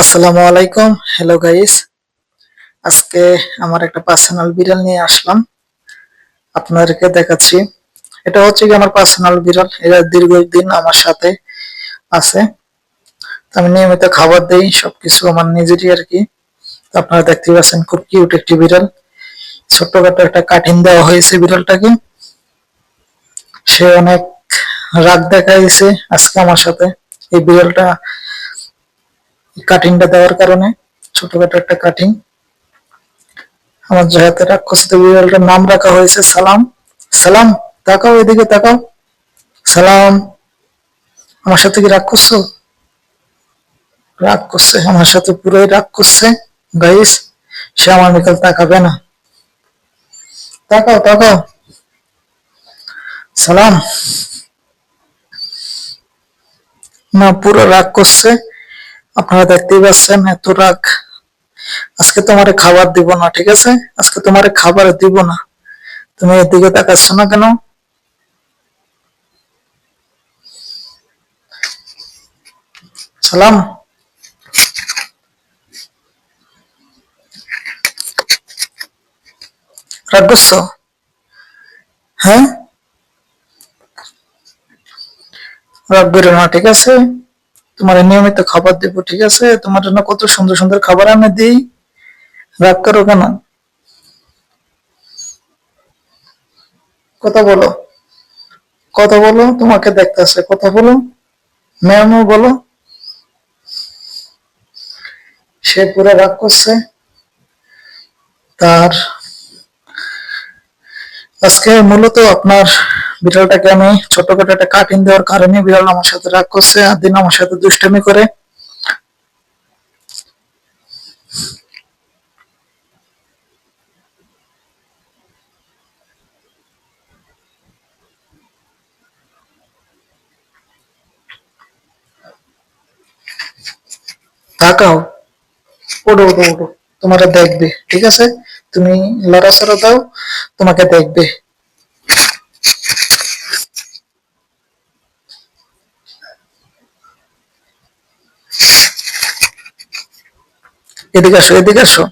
আসসালামু আলাইকুম। Hello guys আজকে আমার একটা পার্সোনাল বিড়াল নিয়ে আসলাম। আপনাদেরকে দেখাচ্ছি। এটা হচ্ছে কি আমার পার্সোনাল বিড়াল। এরা দীর্ঘদিন আমার সাথে আছে। আমি নিয়মিত খাবার দেই, সবকিছু আমার নিজেরই আর কি। আপনারা দেখতে পাচ্ছেন খুব কিউট একটি বিড়াল। ছোট্টখাটো একটা কাঠিন দেওয়া হয়েছে বিড়ালটাকে। সে অনেক রাগ দেখাইছে আজকে আমার সাথে। এই বিড়ালটা কাটিংটা দেওয়ার কারণে, ছোটখাটো একটা কাটিং আমার যে হাতে রাক্ষসিত বিড়ালটার নাম রাখা হয়েছে সালাম। সালাম, তাকাও এদিকে তাকাও। সালাম, আমার সাথে কি রাগ রাগ করছে আমার সাথে পুরোই রাগ করছে গাইস, সে আমার নিকল তাকাবে না। তাকাও তাকাও। সালাম। না, পুরো রাগ করছে আপনারা দেখতেই পাচ্ছেন, এত রাগ। আজকে তোমারে খাবার দিব না, ঠিক আছে? আজকে তোমারে খাবার দিব না। তুমি এদিকে তাকাচ্ছ না কেন? সালাম। রাগ করছ? হ্যাঁ? রাগ বেরো না, ঠিক আছে? তোমার নিয়মিত খাবার দেবো, ঠিক আছে? তোমার জন্য কত সুন্দর সুন্দর খাবার আমি দিই। রাগ করো কেন? কথা বলো। কথা বলো, তোমাকে দেখতেছে কথা বলো। ম্যামও বলো। সে পুরো রাগ করছে। তার আজকে মূলত আপনার বিড়ালটাকে আমি ছোটখাটো একটা কাটিং দেওয়ার কারণে বিড়াল আমার সাথে রাগ করছে আর দিন আমার সাথে দুষ্টামি করে। তাকাও। ওঠো ওঠো ওঠো। তোমার দেখবে, ঠিক আছে? তুমি লড়াচড়া দাও, তোমাকে দেখবে। এদিকে আসো এদিকে আসো।